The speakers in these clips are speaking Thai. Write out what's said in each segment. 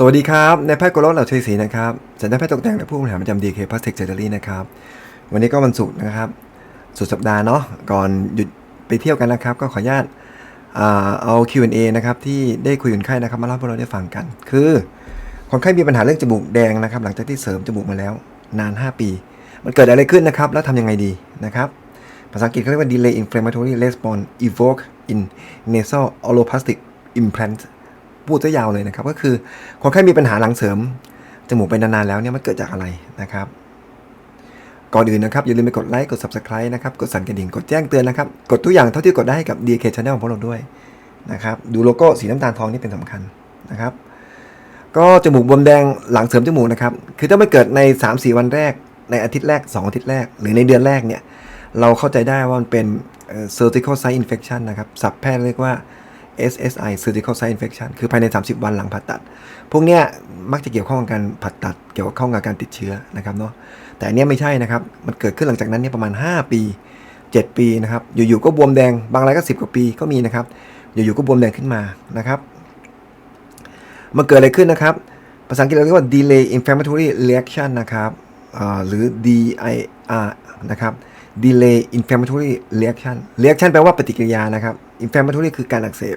สวัสดีครับนายแพทย์โกรธเหล่าชัยศรีนะครับสัญญาแพทย์ตกแต่งและผู้บริหารประจำ DK Plastic Surgery นะครับ วันนี้ก็วันศุกร์นะครับ สุดสัปดาห์เนาะ ก่อนหยุดไปเที่ยวกันนะครับ ก็ขออนุญาตอ่าเอา Q&A นะครับที่ได้คุยกับคนไข้นะครับมาเล่าให้พวกเราได้ฟังกัน คือคนไข้มีปัญหาเรื่องจมูกแดงนะครับ หลังจากที่เสริมจมูกมาแล้วนาน 5 ปี มันเกิดอะไรขึ้นนะครับ แล้วทำยังไงดีนะครับ ภาษาอังกฤษเขาเรียกว่า delay inflammatory response evoke in nasal alloplastic implant พูดซะยาวเลยนะครับ ก็คือคนไข้มีปัญหาหลังเสริมจมูกไปนานๆแล้วเนี่ยมันเกิดจากอะไรนะครับ ก่อนอื่นนะครับ อย่าลืมไปกดไลค์กด subscribe นะครับ กดสั่นกระดิ่งกดแจ้งเตือนนะครับ กดทุกอย่างเท่าที่กดได้ให้กับ DK Channel ของพวกเราด้วยนะครับ ดูโลโก้สีน้ำตาลทองนี่เป็นสำคัญนะครับ ก็จมูกบวมแดงหลังเสริมจมูกนะครับ คือถ้าไม่เกิดใน 3-4 วันแรก ในอาทิตย์แรก 2 อาทิตย์แรก หรือในเดือนแรกเนี่ยเราเข้าใจได้ว่ามันเป็นเอ่อ surgical site infection นะครับ ศัพท์แพทย์เรียกว่า SSI surgical site infection คือภายใน 30 วันหลังผ่าตัด พวกเนี้ยมักจะเกี่ยวข้องกับการผ่าตัด เกี่ยวข้องกับการติดเชื้อนะครับเนาะ แต่อันเนี้ยไม่ใช่นะครับ มันเกิดขึ้นหลังจากนั้นเนี่ยประมาณ 5 ปี 7 ปีนะครับ อยู่ๆก็บวมแดง บางรายก็ 10 กว่าปีก็มีนะครับ อยู่ๆก็บวมแดงขึ้นมานะครับมันเกิดอะไรขึ้นนะครับ ภาษาอังกฤษเราเรียกว่า delay inflammatory reaction นะครับหรือ DIR นะครับ delay inflammatory reaction reaction แปลว่าปฏิกิริยานะครับ inflammatory คือการอักเสบ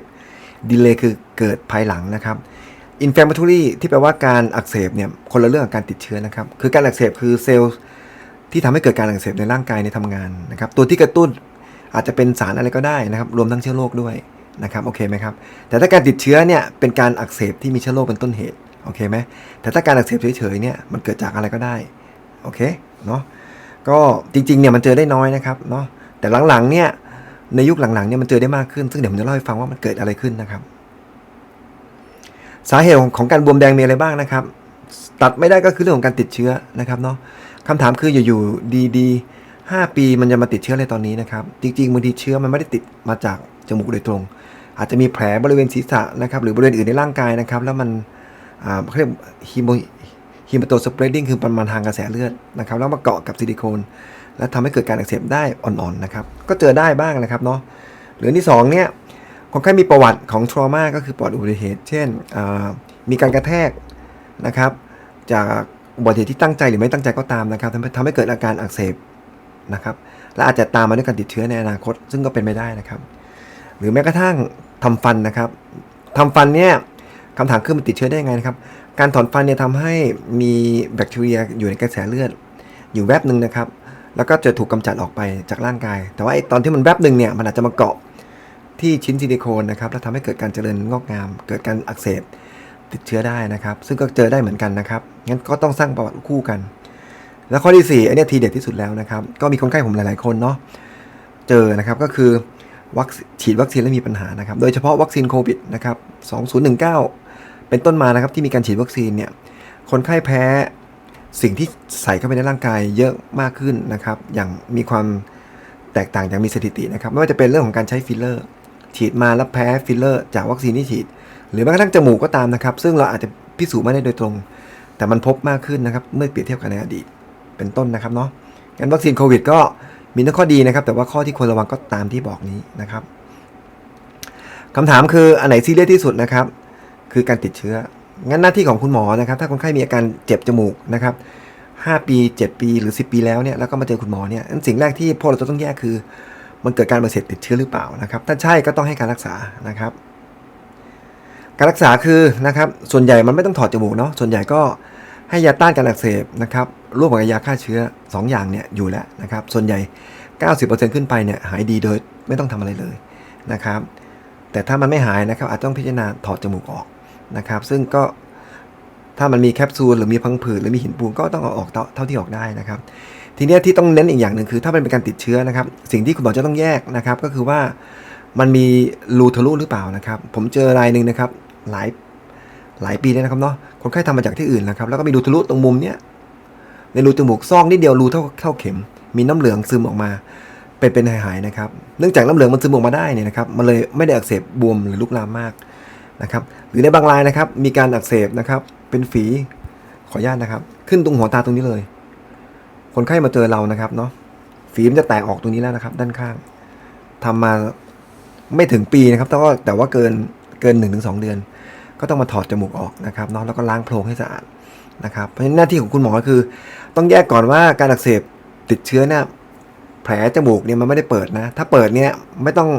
delay คือเกิดภายหลังนะครับ inflammatory ที่แปลว่าการอักเสบเนี่ยคนละเรื่องกับการติดเชื้อนะครับ คือการอักเสบคือเซลล์ที่ทำให้เกิดการอักเสบในร่างกายในทำงานนะครับ ตัวที่กระตุ้นอาจจะเป็นสารอะไรก็ได้นะครับ รวมทั้งเชื้อโรคด้วยนะครับโอเคไหมครับ แต่ถ้าการติดเชื้อเนี่ยเป็นการอักเสบที่มีเชื้อโรคเป็นต้นเหตุโอเคไหมแต่ถ้าการอักเสบเฉยๆเนี่ยมันเกิดจากอะไรก็ได้โอเคเนาะก็จริงๆเนี่ยมันเจอได้น้อยนะครับเนาะแต่หลังๆเนี่ย ในยุคหลังๆเนี่ยมันเจอได้มากขึ้น ซึ่งเดี๋ยวผมจะเล่าให้ฟังว่ามันเกิดอะไรขึ้นนะครับ สาเหตุของการบวมแดงมีอะไรบ้างนะครับ ตัดไม่ได้ก็คือเรื่องของการติดเชื้อนะครับเนาะคำถามคืออยู่ๆดีๆ5ปีมันจะมาติดเชื้ออะไรตอนนี้นะครับ จริงๆบางทีเชื้อมันไม่ได้ติดมาจากจมูกโดยตรง อาจจะมีแผลบริเวณศีรษะนะครับหรือบริเวณอื่นในร่างกายนะครับ แล้วมันอ่าเขาเรียกฮีโมฮีมโตสเปรดดิ้งคือประมาณทางกระแสเลือดนะครับ แล้วมาเกาะกับซิลิโคน แล้วทำให้เกิดการอักเสบได้อ่อนๆนะครับ ก็เจอได้บ้างนะครับเนาะหรือที่สองเนี่ยคนไข้มีประวัติของทรมาก็คือปอดอุบัติเหตุ เช่นมีการกระแทกนะครับ จากอุบัติเหตุที่ตั้งใจหรือไม่ตั้งใจก็ตามนะครับทำให้ทำให้เกิดอาการอักเสบนะครับ และอาจจะตามมาด้วยการติดเชื้อในอนาคต ซึ่งก็เป็นไปได้นะครับ หรือแม้กระทั่งทำฟันนะครับทำฟันเนี่ยคำถามคือมันติดเชื้อได้ยังไงนะครับ การถอนฟันเนี่ยทำให้มีแบคทีเรียอยู่ในกระแสเลือด อยู่แวบหนึ่งนะครับ แล้วก็จะถูกกำจัดออกไปจากร่างกาย แต่ว่าไอ้ตอนที่มันแวบหนึ่งเนี่ยมันอาจจะมาเกาะที่ชิ้นซิลิโคนนะครับแล้วทำให้เกิดการเจริญงอกงาม เกิดการอักเสบติดเชื้อได้นะครับ ซึ่งก็เจอได้เหมือนกันนะครับงั้นก็ต้องสร้างประวัติคู่กัน แล้วข้อที่4อันนี้ทีเด็ดที่สุดแล้วนะครับ ก็มีคนไข้ผมหลาย ๆ คนเนาะเจอนะครับก็คือวัคฉีดวัคซีนแล้วมีปัญหานะครับ โดยเฉพาะวัคซีนโควิดนะครับ 2019 เป็นต้นมานะครับที่มีการฉีดวัคซีนเนี่ยคนไข้แพ้ สิ่งที่ใส่เข้าไปในร่างกายเยอะมากขึ้นนะครับ อย่างมีความแตกต่างอย่างมีสถิตินะครับ ไม่ว่าจะเป็นเรื่องของการใช้ฟิลเลอร์ ฉีดมาแล้วแพ้ฟิลเลอร์ จากวัคซีนที่ฉีด หรือแม้กระทั่งจมูกก็ตามนะครับ ซึ่งเราอาจจะพิสูจน์ไม่ได้โดยตรง แต่มันพบมากขึ้นนะครับ เมื่อเปรียบเทียบกับในอดีต เป็นต้นนะครับเนาะงั้นวัคซีนโควิดก็มีทั้งข้อดีนะครับ แต่ว่าข้อที่ควรระวังก็ตามที่บอกนี้นะครับคำถามคืออันไหนซีเรียสที่สุดนะครับ คือการติดเชื้อ งั้นหน้าที่ของคุณหมอนะครับ ถ้าคนไข้มีอาการเจ็บจมูกนะครับ5ปี 7 ปีหรือ 10 ปีแล้วเนี่ยแล้วก็มาเจอคุณหมอเนี่ยสิ่งแรกที่พวกเราจะต้องแยกคือ มันเกิดการบาดเจ็บติดเชื้อหรือเปล่านะครับถ้าใช่ก็ต้องให้การรักษานะครับ การรักษาคือนะครับส่วนใหญ่มันไม่ต้องถอดจมูกเนาะส่วนใหญ่ก็ให้ยาต้านการอักเสบนะครับร่วมกับยาฆ่าเชื้อ 2 อย่างเนี่ยอยู่แล้วนะครับส่วนใหญ่ 90%ขึ้นไปเนี่ยหายดีโดยไม่ต้องทำอะไรเลยนะครับแต่ถ้ามันไม่หายนะครับอาจต้องพิจารณาถอดจมูกออก นะครับ ซึ่งก็ถ้ามันมีแคปซูลหรือมีพังผืดหรือมีหินปูนก็ต้องเอาออกเท่าเท่าที่ออกได้นะครับ ทีเนี้ยที่ต้องเน้นอีกอย่างหนึ่งคือ ถ้ามันเป็นการติดเชื้อนะครับ สิ่งที่คุณหมอจะต้องแยกนะครับ ก็คือว่ามันมีรูทะลุหรือเปล่านะครับ ผมเจอรายหนึ่งนะครับ หลายหลายปีแล้วนะครับเนาะคนไข้ทำมาจากที่อื่นนะครับ แล้วก็มีรูทะลุตรงมุมเนี้ยในรูจมูกซองนิดเดียวรูเท่าเท่าเข็ม มีน้ำเหลืองซึมออกมา เป็นเป็นหายๆนะครับ เนื่องจากน้ำเหลืองมันซึมออกมาได้เนี่ยนะครับ มันเลยไม่ได้อักเสบบวมหรือลุกลามมาก นะครับหรือในบางรายนะครับ มีการอักเสบนะครับ เป็นฝีขออนุญาตนะครับ ขึ้นตรงหัวตาตรงนี้เลย คนไข้มาเจอเรานะครับเนาะฝีมันจะแตกออกตรงนี้แล้วนะครับ ด้านข้างทำมาไม่ถึงปีนะครับ แต่ว่าแต่ว่าเกินเกินหนึ่งถึงสองเดือน ก็ต้องมาถอดจมูกออกนะครับเนาะแล้วก็ล้างโพรงให้สะอาดนะครับเพราะฉะนั้นหน้าที่ของคุณหมอก็คือ ต้องแยกก่อนว่าการอักเสบติดเชื้อเนี่ยแผลจมูกเนี่ยมันไม่ได้เปิดนะ ถ้าเปิดเนี่ยไม่ต้อง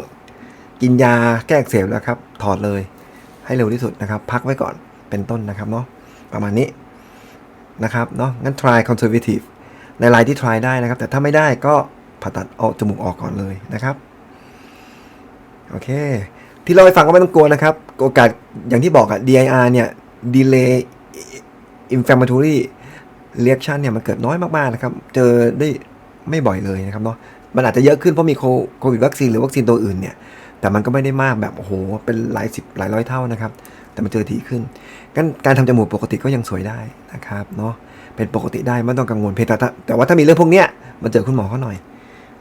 กินยาแก้อักเสบแล้วครับ ถอดเลย ให้เร็วที่สุดนะครับ พักไว้ก่อนเป็นต้นนะครับเนาะประมาณนี้นะครับเนาะงั้น try conservative ในรายที่ try ได้นะครับ แต่ถ้าไม่ได้ก็ผ่าตัดเอาจมูกออกก่อนเลยนะครับโอเค ที่เราไปฟังก็ไม่ต้องกลัวนะครับ โอกาสอย่างที่บอกอะ DIR เนี่ย delay inflammatory reaction เนี่ยมันเกิดน้อยมากๆนะครับ เจอได้ไม่บ่อยเลยนะครับเนาะมันอาจจะเยอะขึ้นเพราะมีโควิดวัคซีนหรือวัคซีนตัวอื่นเนี่ย แต่มันก็ไม่ได้มากแบบโอ้โหเป็นหลายสิบหลายร้อยเท่านะครับ แต่มันเจอทีขึ้นการการทำจมูกปกติก็ยังสวยได้นะครับเนาะเป็นปกติได้ไม่ต้องกังวลเพียงแต่แต่ว่าถ้ามีเรื่องพวกเนี้ยมาเจอคุณหมอเขาหน่อย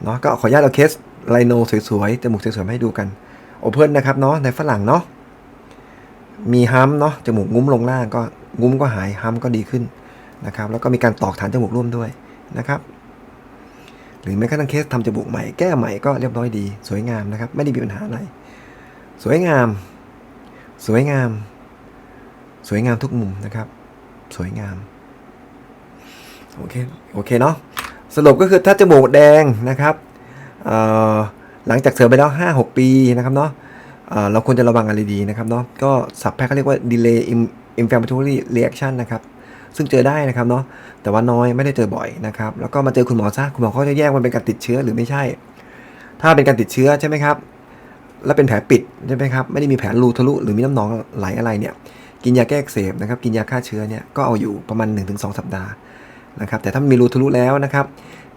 เนาะก็ขออนุญาตเอาเคสไลโนสวยๆจมูกสวยๆมาให้ดูกันโอเพ่นนะครับเนาะในฝรั่งเนาะมีฮัมเนาะจมูกงุ้มลงล่างก็งุ้มก็หายฮัมก็ดีขึ้นนะครับแล้วก็มีการตอกฐานจมูกร่วมด้วยนะครับ หรือแม้กระทั่งเคสทำจมูกใหม่แก้ใหม่ก็เรียบร้อยดี สวยงามนะครับ ไม่ได้มีปัญหาอะไร สวยงาม สวยงาม สวยงามทุกมุมนะครับ สวยงามโอเคโอเคเนาะสรุปก็คือถ้าจมูกแดงนะครับหลังจากเสริมไปแล้ว 5-6 ปีนะครับเนาะเเราควรจะระวังอะไรดีนะครับเนาะก็ศัพท์แพทย์เขาเรียกว่า delay inflammatory reaction นะครับ ซึ่งเจอได้นะครับเนาะแต่ว่าน้อยไม่ได้เจอบ่อยนะครับแล้วก็มาเจอคุณหมอซะคุณหมอเขาจะแยกมันเป็นการติดเชื้อหรือไม่ใช่ ถ้าเป็นการติดเชื้อใช่ไหมครับแล้วเป็นแผลปิดใช่ไหมครับไม่ได้มีแผลรูทะลุหรือมีน้ำหนองไหลอะไรเนี่ยกินยาแก้อักเสบนะครับกินยาฆ่าเชื้อเนี่ยก็เอาอยู่ประมาณ 1-2 สัปดาห์นะครับแต่ถ้ามีรูทะลุแล้วนะครับ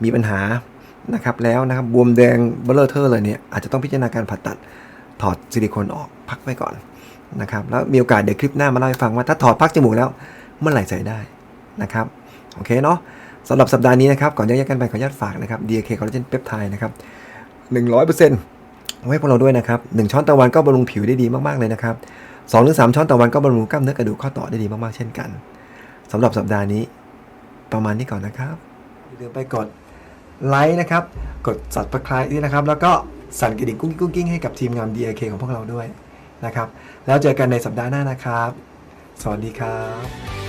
มีปัญหานะครับแล้วนะครับบวมแดงเบลอเทอร์เลยเนี่ยอาจจะต้องพิจารณาการผ่าตัดถอดซิลิโคนออกพักไว้ก่อนนะครับแล้วมีโอกาสเดี๋ยวคลิปหน้ามาเล่าให้ฟังว่าถ้าถอดพักจมูกแล้ว เมื่อไหร่ใส่ได้นะครับโอเคเนาะสำหรับสัปดาห์นี้นะครับ ก่อนจะแยกกันไปขออนุญาตฝากนะครับ DK Collagen Peptide นะครับ100%ไว้พวกเราด้วยนะครับหนึ่งช้อนต่อวันก็บำรุงผิวได้ดีมากๆเลยนะครับสองถึงสามช้อนต่อวันก็บำรุงกล้ามเนื้อกระดูกข้อต่อได้ดีมากๆเช่นกันสำหรับสัปดาห์นี้ประมาณนี้ก่อนนะครับอย่าลืมไปกดไลค์นะครับ กด subscribe ด้วยนะครับ แล้วก็สั่นกระดิ่งกุ้งกิ้งกุ้งกิ้งให้กับทีมงาน DIK ของพวกเราด้วยนะครับ แล้วเจอกันในสัปดาห์หน้านะครับ สวัสดีครับ